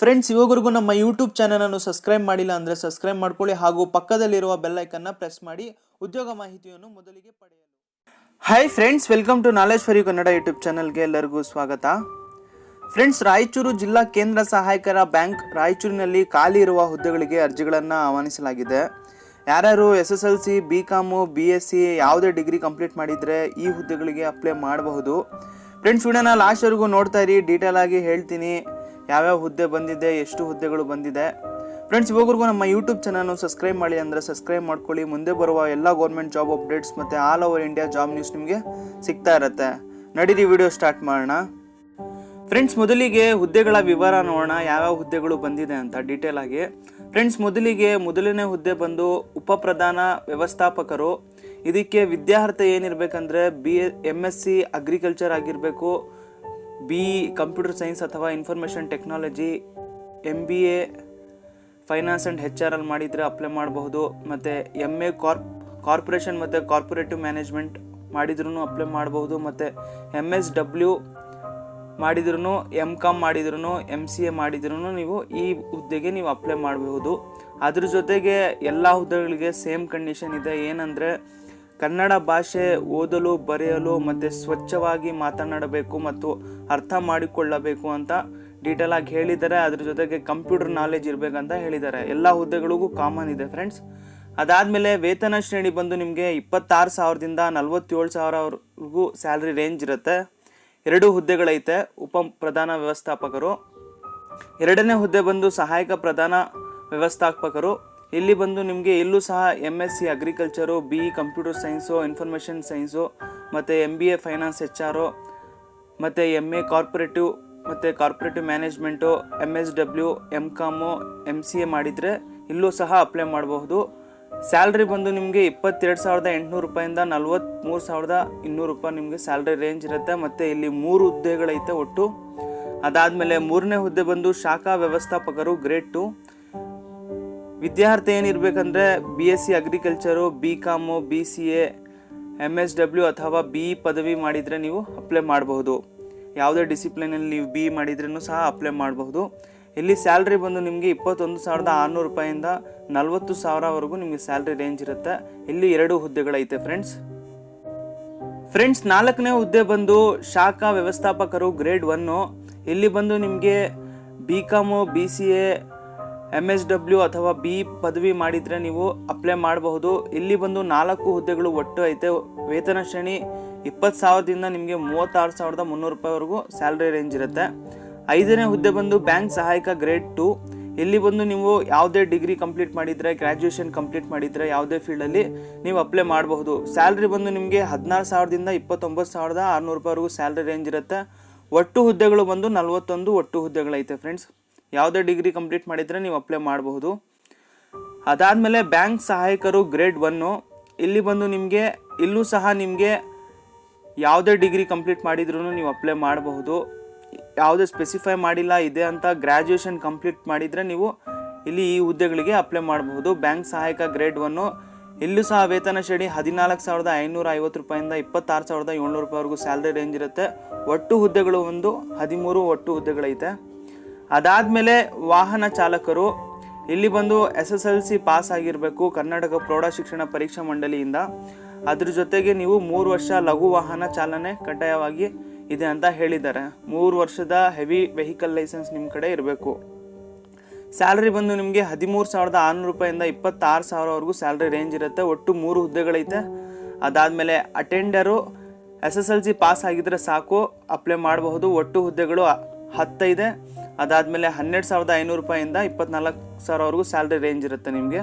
Friends ಇವಾಗವರೆಗೂ ನಮ್ಮ YouTube ಚಾನಲನ್ನು subscribe ಮಾಡಿಲ್ಲ ಅಂದರೆ ಸಬ್ಸ್ಕ್ರೈಬ್ ಮಾಡ್ಕೊಳ್ಳಿ ಹಾಗೂ ಪಕ್ಕದಲ್ಲಿರುವ ಬೆಲ್ ಐಕನ್ನ ಪ್ರೆಸ್ ಮಾಡಿ ಉದ್ಯೋಗ ಮಾಹಿತಿಯನ್ನು ಮೊದಲಿಗೆ ಪಡೆಯಲು. Hi friends welcome to knowledge for you Kannada YouTube ಚಾನಲ್ಗೆ ಎಲ್ಲರಿಗೂ ಸ್ವಾಗತ. ಫ್ರೆಂಡ್ಸ್ ರಾಯಚೂರು ಜಿಲ್ಲಾ ಕೇಂದ್ರ ಸಹಾಯಕರ ಬ್ಯಾಂಕ್ ರಾಯಚೂರಿನಲ್ಲಿ ಖಾಲಿ ಇರುವ ಹುದ್ದೆಗಳಿಗೆ ಅರ್ಜಿಗಳನ್ನು ಆಹ್ವಾನಿಸಲಾಗಿದೆ. ಯಾರ್ಯಾರು S S L C B com B S C ಯಾವುದೇ ಡಿಗ್ರಿ ಕಂಪ್ಲೀಟ್ ಮಾಡಿದರೆ ಈ ಹುದ್ದೆಗಳಿಗೆ ಅಪ್ಲೈ ಮಾಡಬಹುದು. ಫ್ರೆಂಡ್ಸ್ ವಿಡಿಯೋನ ಲಾಸ್ಟ್ವರೆಗೂ ನೋಡ್ತಾ ಇರಿ ಡೀಟೇಲ್ ಆಗಿ ಹೇಳ್ತೀನಿ. ಯಾವ್ಯಾವ ಹುದ್ದೆ ಬಂದಿದೆ, ಎಷ್ಟು ಹುದ್ದೆಗಳು ಬಂದಿದೆ. ಫ್ರೆಂಡ್ಸ್ ಇವಾಗರಿಗೂ ನಮ್ಮ ಯೂಟ್ಯೂಬ್ ಚಾನಲ್ನ ಸಬ್ಸ್ಕ್ರೈಬ್ ಮಾಡಿ ಅಂದರೆ ಸಬ್ಸ್ಕ್ರೈಬ್ ಮಾಡ್ಕೊಳ್ಳಿ. ಮುಂದೆ ಬರುವ ಎಲ್ಲ ಗೌರ್ಮೆಂಟ್ ಜಾಬ್ ಅಪ್ಡೇಟ್ಸ್ ಮತ್ತು all over India job news ನಿಮಗೆ ಸಿಗ್ತಾ ಇರುತ್ತೆ. ನಡೀರಿ ವಿಡಿಯೋ ಸ್ಟಾರ್ಟ್ ಮಾಡೋಣ. ಫ್ರೆಂಡ್ಸ್ ಮೊದಲಿಗೆ ಹುದ್ದೆಗಳ ವಿವರ ನೋಡೋಣ. ಯಾವ್ಯಾವ ಹುದ್ದೆಗಳು ಬಂದಿದೆ ಅಂತ ಡೀಟೇಲ್ ಆಗಿ. ಫ್ರೆಂಡ್ಸ್ ಮೊದಲಿಗೆ ಮೊದಲನೇ ಹುದ್ದೆ ಬಂದು ಉಪ ಪ್ರಧಾನ ವ್ಯವಸ್ಥಾಪಕರು. ಇದಕ್ಕೆ ವಿದ್ಯಾರ್ಹತೆ ಏನಿರಬೇಕಂದ್ರೆ B M S C agriculture ಆಗಿರಬೇಕು. ಬಿ, ಕಂಪ್ಯೂಟರ್ ಸೈನ್ಸ್ ಅಥವಾ information technology M B A finance and H R ಅಲ್ಲಿ ಮಾಡಿದರೆ ಅಪ್ಲೈ ಮಾಡಬಹುದು. ಮತ್ತು ಎಂ ಎ ಕಾರ್ಪ್, ಕಾರ್ಪೊರೇಷನ್ ಮತ್ತು ಕಾರ್ಪೊರೇಟಿವ್ ಮ್ಯಾನೇಜ್ಮೆಂಟ್ ಮಾಡಿದ್ರೂ ಅಪ್ಲೈ ಮಾಡಬಹುದು. ಮತ್ತು ಎಂ ಎಸ್ ಡಬ್ಲ್ಯೂ ಮಾಡಿದ್ರೂ ಎಂ ಕಾಮ್ ಮಾಡಿದ್ರು ಎಂ ಸಿ ಎ ಮಾಡಿದ್ರೂ ನೀವು ಈ ಹುದ್ದೆಗೆ ನೀವು ಅಪ್ಲೈ ಮಾಡಬಹುದು. ಅದ್ರ ಜೊತೆಗೆ ಎಲ್ಲ ಹುದ್ದೆಗಳಿಗೆ ಸೇಮ್ ಕಂಡೀಷನ್ ಇದೆ. ಏನಂದರೆ ಕನ್ನಡ ಭಾಷೆ ಓದಲು, ಬರೆಯಲು ಮತ್ತು ಸ್ವಚ್ಛವಾಗಿ ಮಾತನಾಡಬೇಕು ಮತ್ತು ಅರ್ಥ ಮಾಡಿಕೊಳ್ಳಬೇಕು ಅಂತ ಡೀಟೇಲಾಗಿ ಹೇಳಿದ್ದಾರೆ. ಅದ್ರ ಜೊತೆಗೆ ಕಂಪ್ಯೂಟರ್ ನಾಲೆಜ್ ಇರಬೇಕಂತ ಹೇಳಿದ್ದಾರೆ. ಎಲ್ಲ ಹುದ್ದೆಗಳಿಗೂ ಕಾಮನ್ ಇದೆ ಫ್ರೆಂಡ್ಸ್ ಅದಾದಮೇಲೆ ವೇತನ ಶ್ರೇಣಿ ಬಂದು ನಿಮಗೆ ಇಪ್ಪತ್ತಾರು ಸಾವಿರದಿಂದ ನಲ್ವತ್ತೇಳು ಸಾವಿರವರೆಗೂ ಸ್ಯಾಲ್ರಿ ರೇಂಜ್ ಇರುತ್ತೆ. ಎರಡು ಹುದ್ದೆಗಳೈತೆ, ಉಪ ಪ್ರಧಾನ ವ್ಯವಸ್ಥಾಪಕರು. ಎರಡನೇ ಹುದ್ದೆ ಬಂದು ಸಹಾಯಕ ಪ್ರಧಾನ ವ್ಯವಸ್ಥಾಪಕರು. ಇಲ್ಲಿ ಬಂದು ನಿಮಗೆ ಎಲ್ಲೂ ಸಹ M S C agriculture B computer science information science ಮತ್ತು M B A finance H R ಮತ್ತು ಎಂ ಎ ಕಾರ್ಪೊರೇಟಿವ್ ಮತ್ತು corporative management M S W M com M C A ಮಾಡಿದರೆ ಇಲ್ಲೂ ಸಹ ಅಪ್ಲೈ ಮಾಡಬಹುದು. ಸ್ಯಾಲ್ರಿ ಬಂದು ನಿಮಗೆ ಇಪ್ಪತ್ತೆರಡು ಸಾವಿರದ ಎಂಟುನೂರು ರೂಪಾಯಿಂದ ನಲ್ವತ್ತ್ಮೂರು ಸಾವಿರದ ಇನ್ನೂರು ರೂಪಾಯಿ ನಿಮಗೆ ಸ್ಯಾಲ್ರಿ ರೇಂಜ್ ಇರುತ್ತೆ. ಮತ್ತು ಇಲ್ಲಿ ಮೂರು ಹುದ್ದೆಗಳೈತೆ ಒಟ್ಟು. ಅದಾದಮೇಲೆ ಮೂರನೇ ಹುದ್ದೆ ಬಂದು ಶಾಖಾ ವ್ಯವಸ್ಥಾಪಕರು ಗ್ರೇಡ್ ಟು ವಿದ್ಯಾರ್ಥಿ ಏನಿರಬೇಕಂದ್ರೆ B S C agriculture B com B C A M S W ಅಥವಾ ಬಿ ಇ ಪದವಿ ಮಾಡಿದರೆ ನೀವು ಅಪ್ಲೈ ಮಾಡಬಹುದು. ಯಾವುದೇ ಡಿಸಿಪ್ಲಿನಲ್ಲಿ ನೀವು ಬಿ ಇ ಮಾಡಿದ್ರೂ ಸಹ ಅಪ್ಲೈ ಮಾಡಬಹುದು. ಇಲ್ಲಿ ಸ್ಯಾಲ್ರಿ ಬಂದು ನಿಮಗೆ ಇಪ್ಪತ್ತೊಂದು ಸಾವಿರದ ಆರುನೂರು ರೂಪಾಯಿಂದ ನಲವತ್ತು ಸಾವಿರವರೆಗೂ ನಿಮಗೆ ಸ್ಯಾಲ್ರಿ ರೇಂಜ್ ಇರುತ್ತೆ. ಇಲ್ಲಿ ಎರಡು ಹುದ್ದೆಗಳೈತೆ ಫ್ರೆಂಡ್ಸ್ ಫ್ರೆಂಡ್ಸ್ ನಾಲ್ಕನೇ ಹುದ್ದೆ ಬಂದು ಶಾಖಾ ವ್ಯವಸ್ಥಾಪಕರು ಗ್ರೇಡ್ ಒನ್ನು ಇಲ್ಲಿ ಬಂದು ನಿಮಗೆ B com B C A M S W ಅಥವಾ ಬಿ ಪದವಿ ಮಾಡಿದರೆ ನೀವು ಅಪ್ಲೈ ಮಾಡಬಹುದು. ಇಲ್ಲಿ ಬಂದು ನಾಲ್ಕು ಹುದ್ದೆಗಳು ಒಟ್ಟು ಐತೆ. ವೇತನ ಶ್ರೇಣಿ ಇಪ್ಪತ್ತು ಸಾವಿರದಿಂದ ನಿಮಗೆ ಮೂವತ್ತಾರು ಸಾವಿರದ ಮುನ್ನೂರು ರೂಪಾಯಿವರೆಗೂ ಸ್ಯಾಲ್ರಿ ರೇಂಜ್ ಇರುತ್ತೆ. ಐದನೇ ಹುದ್ದೆ ಬಂದು ಬ್ಯಾಂಕ್ ಸಹಾಯಕ ಗ್ರೇಡ್ ಟು ಇಲ್ಲಿ ಬಂದು ನೀವು ಯಾವುದೇ ಡಿಗ್ರಿ ಕಂಪ್ಲೀಟ್ ಮಾಡಿದರೆ ಗ್ರ್ಯಾಜುಯೇಷನ್ ಕಂಪ್ಲೀಟ್ ಮಾಡಿದರೆ ಯಾವುದೇ ಫೀಲ್ಡಲ್ಲಿ ನೀವು ಅಪ್ಲೈ ಮಾಡಬಹುದು. ಸ್ಯಾಲ್ರಿ ಬಂದು ನಿಮಗೆ ಹದಿನಾರು ಸಾವಿರದಿಂದ ಇಪ್ಪತ್ತೊಂಬತ್ತು ಸಾವಿರದ ಆರುನೂರು ರೂಪಾಯಿವರೆಗೂ ಸ್ಯಾಲ್ರಿ ರೇಂಜ್ ಇರುತ್ತೆ. ಒಟ್ಟು ಹುದ್ದೆಗಳು ಬಂದು ನಲವತ್ತೊಂದು ಒಟ್ಟು ಹುದ್ದೆಗಳೈತೆ ಫ್ರೆಂಡ್ಸ್ ಯಾವುದೇ ಡಿಗ್ರಿ ಕಂಪ್ಲೀಟ್ ಮಾಡಿದರೆ ನೀವು ಅಪ್ಲೈ ಮಾಡಬಹುದು. ಅದಾದಮೇಲೆ ಬ್ಯಾಂಕ್ ಸಹಾಯಕರು ಗ್ರೇಡ್ ಒನ್ನು ಇಲ್ಲಿ ಬಂದು ನಿಮಗೆ, ಇಲ್ಲೂ ಸಹ ನಿಮಗೆ ಯಾವುದೇ ಡಿಗ್ರಿ ಕಂಪ್ಲೀಟ್ ಮಾಡಿದ್ರೂ ನೀವು ಅಪ್ಲೈ ಮಾಡಬಹುದು. ಯಾವುದೇ ಸ್ಪೆಸಿಫೈ ಮಾಡಿಲ್ಲ, ಇದೆ ಅಂತ ಗ್ರ್ಯಾಜುಯೇಷನ್ ಕಂಪ್ಲೀಟ್ ಮಾಡಿದರೆ ನೀವು ಇಲ್ಲಿ ಈ ಹುದ್ದೆಗಳಿಗೆ ಅಪ್ಲೈ ಮಾಡಬಹುದು. ಬ್ಯಾಂಕ್ ಸಹಾಯಕ ಗ್ರೇಡ್ ಒನ್ನು ಇಲ್ಲೂ ಸಹ ವೇತನ ಶ್ರೇಣಿ ಹದಿನಾಲ್ಕು ಸಾವಿರದ ಐನೂರ ಐವತ್ತು ರೂಪಾಯಿಂದ ಇಪ್ಪತ್ತಾರು ಸಾವಿರದ ಏಳ್ನೂರು ರೂಪಾಯಿವರೆಗೂ ಸ್ಯಾಲ್ರಿ ರೇಂಜ್ ಇರುತ್ತೆ. ಒಟ್ಟು ಹುದ್ದೆಗಳು ಒಂದು, ಹದಿಮೂರು ಒಟ್ಟು ಹುದ್ದೆಗಳೈತೆ. ಅದಾದಮೇಲೆ ವಾಹನ ಚಾಲಕರು ಇಲ್ಲಿ ಬಂದು S S L C pass ಆಗಿರಬೇಕು ಕರ್ನಾಟಕ ಪ್ರೌಢ ಶಿಕ್ಷಣ ಪರೀಕ್ಷಾ ಮಂಡಳಿಯಿಂದ. ಅದ್ರ ಜೊತೆಗೆ ನೀವು ಮೂರು ವರ್ಷ ಲಘು ವಾಹನ ಚಾಲನೆ ಕಡ್ಡಾಯವಾಗಿ ಇದೆ ಅಂತ ಹೇಳಿದ್ದಾರೆ. ಮೂರು ವರ್ಷದ ಹೆವಿ ವೆಹಿಕಲ್ ಲೈಸೆನ್ಸ್ ನಿಮ್ಮ ಕಡೆ ಇರಬೇಕು. ಸ್ಯಾಲ್ರಿ ಬಂದು ನಿಮಗೆ ಹದಿಮೂರು ಸಾವಿರದ ಆರುನೂರು ರೂಪಾಯಿಂದ ಇಪ್ಪತ್ತಾರು ಸಾವಿರವರೆಗೂ ಸ್ಯಾಲ್ರಿ ರೇಂಜ್ ಇರುತ್ತೆ. ಒಟ್ಟು ಮೂರು ಹುದ್ದೆಗಳೈತೆ. ಅದಾದಮೇಲೆ attender S S L C pass ಆಗಿದ್ರೆ ಸಾಕು ಅಪ್ಲೈ ಮಾಡಬಹುದು. ಒಟ್ಟು ಹುದ್ದೆಗಳು ಹತ್ತೈದೆ. ಅದಾದಮೇಲೆ ಹನ್ನೆರಡು ಸಾವಿರದ ಐನೂರು ರೂಪಾಯಿಂದ ಇಪ್ಪತ್ನಾಲ್ಕು ಸಾವಿರವರೆಗೂ ಸ್ಯಾಲ್ರಿ ರೇಂಜ್ ಇರುತ್ತೆ ನಿಮಗೆ.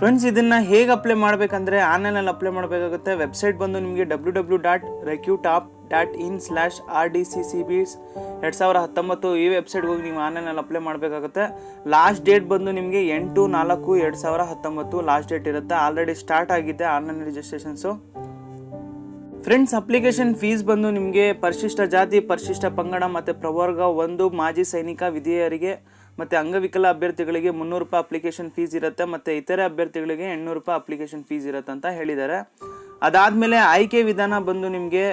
ಫ್ರೆಂಡ್ಸ್, ಇದನ್ನು ಹೇಗೆ ಅಪ್ಲೈ ಮಾಡಬೇಕಂದ್ರೆ ಆನ್ಲೈನಲ್ಲಿ ಅಪ್ಲೈ ಮಾಡಬೇಕಾಗುತ್ತೆ. ವೆಬ್ಸೈಟ್ ಬಂದು ನಿಮಗೆ W W dot ರೆಕ್ಯೂ top dot in slash R D C C ಬಿಸ್ ಎರಡು ಸಾವಿರ ಹತ್ತೊಂಬತ್ತು ಈ ವೆಬ್ಸೈಟ್ಗೆ ಹೋಗಿ ನೀವು ಆನ್ಲೈನಲ್ಲಿ ಅಪ್ಲೈ ಮಾಡಬೇಕಾಗುತ್ತೆ. ಲಾಸ್ಟ್ ಡೇಟ್ ಬಂದು ನಿಮಗೆ ಎಂಟು ನಾಲ್ಕು ಎರಡು ಸಾವಿರ ಹತ್ತೊಂಬತ್ತು ಲಾಸ್ಟ್ ಡೇಟ್ ಇರುತ್ತೆ. ಆಲ್ರೆಡಿ ಸ್ಟಾರ್ಟ್ ಆಗಿದೆ online registrations friends application fees ಬಂದು ನಿಮಗೆ ಪರಿಶಿಷ್ಟ ಜಾತಿ, ಪರಿಶಿಷ್ಟ ಪಂಗಡ ಮತ್ತು ಪ್ರವರ್ಗ ಒಂದು, ಮಾಜಿ ಸೈನಿಕ, ವಿಧೇಯರಿಗೆ ಮತ್ತು ಅಂಗವಿಕಲ ಅಭ್ಯರ್ಥಿಗಳಿಗೆ ಮುನ್ನೂರು ರೂಪಾಯಿ ಅಪ್ಲಿಕೇಶನ್ ಫೀಸ್ ಇರುತ್ತೆ ಮತ್ತು ಇತರೆ ಅಭ್ಯರ್ಥಿಗಳಿಗೆ ಎಂಟುನೂರು ರೂಪಾಯಿ ಅಪ್ಲಿಕೇಶನ್ ಫೀಸ್ ಇರುತ್ತೆ ಅಂತ ಹೇಳಿದ್ದಾರೆ. ಅದಾದಮೇಲೆ ಆಯ್ಕೆ ವಿಧಾನ ಬಂದು ನಿಮಗೆ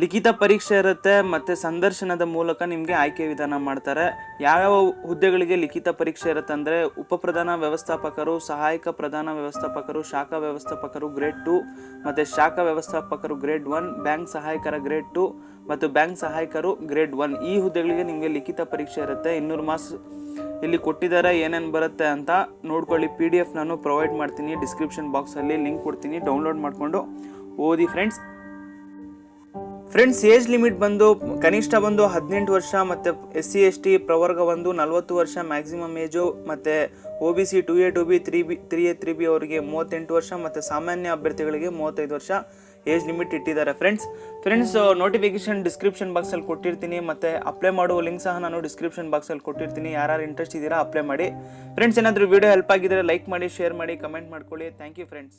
ಲಿಖಿತ ಪರೀಕ್ಷೆ ಇರುತ್ತೆ, ಮತ್ತು ಸಂದರ್ಶನದ ಮೂಲಕ ನಿಮಗೆ ಆಯ್ಕೆ ವಿಧಾನ ಮಾಡ್ತಾರೆ. ಯಾವ್ಯಾವ ಹುದ್ದೆಗಳಿಗೆ ಲಿಖಿತ ಪರೀಕ್ಷೆ ಇರುತ್ತೆ ಅಂದರೆ ಉಪಪ್ರಧಾನ ವ್ಯವಸ್ಥಾಪಕರು, ಸಹಾಯಕ ಪ್ರಧಾನ ವ್ಯವಸ್ಥಾಪಕರು, ಶಾಖಾ ವ್ಯವಸ್ಥಾಪಕರು ಗ್ರೇಡ್ ಟು ಮತ್ತು ಶಾಖಾ ವ್ಯವಸ್ಥಾಪಕರು ಗ್ರೇಡ್ ಒನ್ ಬ್ಯಾಂಕ್ ಸಹಾಯಕರ ಗ್ರೇಡ್ ಟು ಮತ್ತು ಬ್ಯಾಂಕ್ ಸಹಾಯಕರು ಗ್ರೇಡ್ ಒನ್ ಈ ಹುದ್ದೆಗಳಿಗೆ ನಿಮಗೆ ಲಿಖಿತ ಪರೀಕ್ಷೆ ಇರುತ್ತೆ. ಇನ್ನೂರು ಮಾರ್ಕ್ಸ್ ಇಲ್ಲಿ ಕೊಟ್ಟಿದ್ದಾರೆ, ಏನೇನು ಬರುತ್ತೆ ಅಂತ ನೋಡ್ಕೊಳ್ಳಿ. ಪಿ ಡಿ ಎಫ್ ನಾನು ಪ್ರೊವೈಡ್ ಮಾಡ್ತೀನಿ ಡಿಸ್ಕ್ರಿಪ್ಷನ್ ಬಾಕ್ಸಲ್ಲಿ ಲಿಂಕ್ ಕೊಡ್ತೀನಿ ಡೌನ್ಲೋಡ್ ಮಾಡಿಕೊಂಡು ಓದಿ ಫ್ರೆಂಡ್ಸ್ ಫ್ರೆಂಡ್ಸ್ ಏಜ್ ಲಿಮಿಟ್ ಬಂದು, ಕನಿಷ್ಠ ಬಂದು ಹದಿನೆಂಟು ವರ್ಷ, ಮತ್ತು ಎಸ್ ಸಿ ಎಸ್ ಟಿ ಪ್ರವರ್ಗ ಬಂದು ನಲವತ್ತು ವರ್ಷ ಮ್ಯಾಕ್ಸಿಮಮ್ ಏಜು ಮತ್ತು O B C two A two B three B three A three B ಅವರಿಗೆ ಮೂವತ್ತೆಂಟು ವರ್ಷ, ಮತ್ತು ಸಾಮಾನ್ಯ ಅಭ್ಯರ್ಥಿಗಳಿಗೆ ಮೂವತ್ತೈದು ವರ್ಷ ಏಜ್ ಲಿಮಿಟ್ ಇಟ್ಟಿದ್ದಾರೆ ಫ್ರೆಂಡ್ಸ್ ಫ್ರೆಂಡ್ಸ್ ನೋಟಿಫಿಕೇಶನ್ ಡಿಸ್ಕ್ರಿಪ್ಷನ್ ಬಾಕ್ಸಲ್ಲಿ ಕೊಟ್ಟಿರ್ತೀನಿ, ಮತ್ತು ಅಪ್ಲೈ ಮಾಡುವ ಲಿಂಕ್ ಸಹ ನಾನು ಡಿಸ್ಕ್ರಿಪ್ಷನ್ ಬಾಕ್ಸಲ್ಲಿ ಕೊಟ್ಟಿರ್ತೀನಿ. ಯಾರು ಇಂಟ್ರೆಸ್ಟ್ ಇದ್ದೀರಾ ಅಪ್ಲೈ ಮಾಡಿ. ಫ್ರೆಂಡ್ಸ್ ಏನಾದರೂ ವಿಡಿಯೋ ಹೆಲ್ಪ್ ಆಗಿದ್ರೆ ಲೈಕ್ ಮಾಡಿ ಶೇರ್ ಮಾಡಿ ಕಮೆಂಟ್ ಮಾಡ್ಕೊಳ್ಳಿ. Thank you friends